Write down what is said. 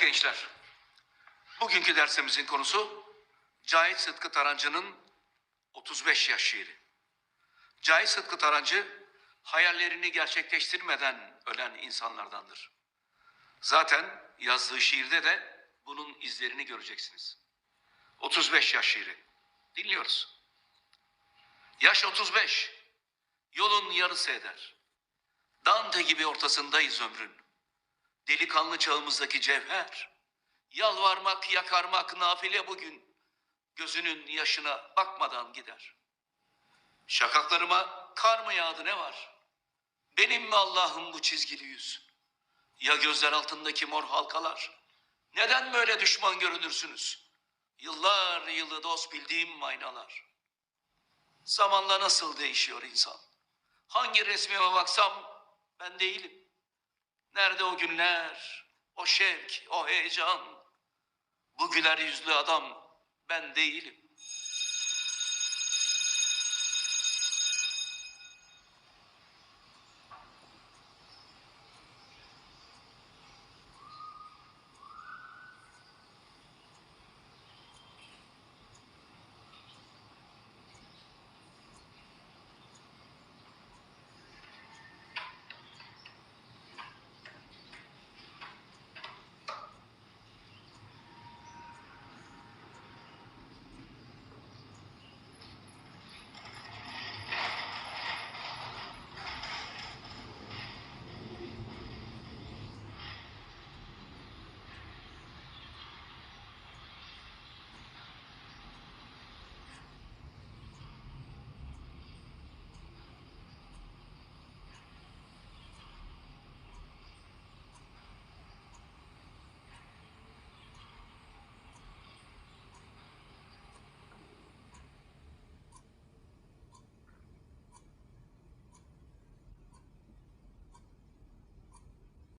Evet gençler. Bugünkü dersimizin konusu Cahit Sıtkı Tarancı'nın 35 yaş şiiri. Cahit Sıtkı Tarancı hayallerini gerçekleştirmeden ölen insanlardandır. Zaten yazdığı şiirde de bunun izlerini göreceksiniz. 35 yaş şiiri. Dinliyoruz. Yaş 35. Yolun yarısı eder. Dante gibi ortasındayız ömrün. Delikanlı çağımızdaki cevher. Yalvarmak, yakarmak nafile bugün. Gözünün yaşına bakmadan gider. Şakaklarıma kar mı yağdı ne var? Benim mi Allah'ım bu çizgili yüz? Ya gözler altındaki mor halkalar? Neden böyle düşman görünürsünüz? Yıllar yılı dost bildiğim aynalar. Zamanla nasıl değişiyor insan? Hangi resmime baksam ben değilim. Nerede o günler, o şevk, o heyecan? Bu güler yüzlü adam ben değilim.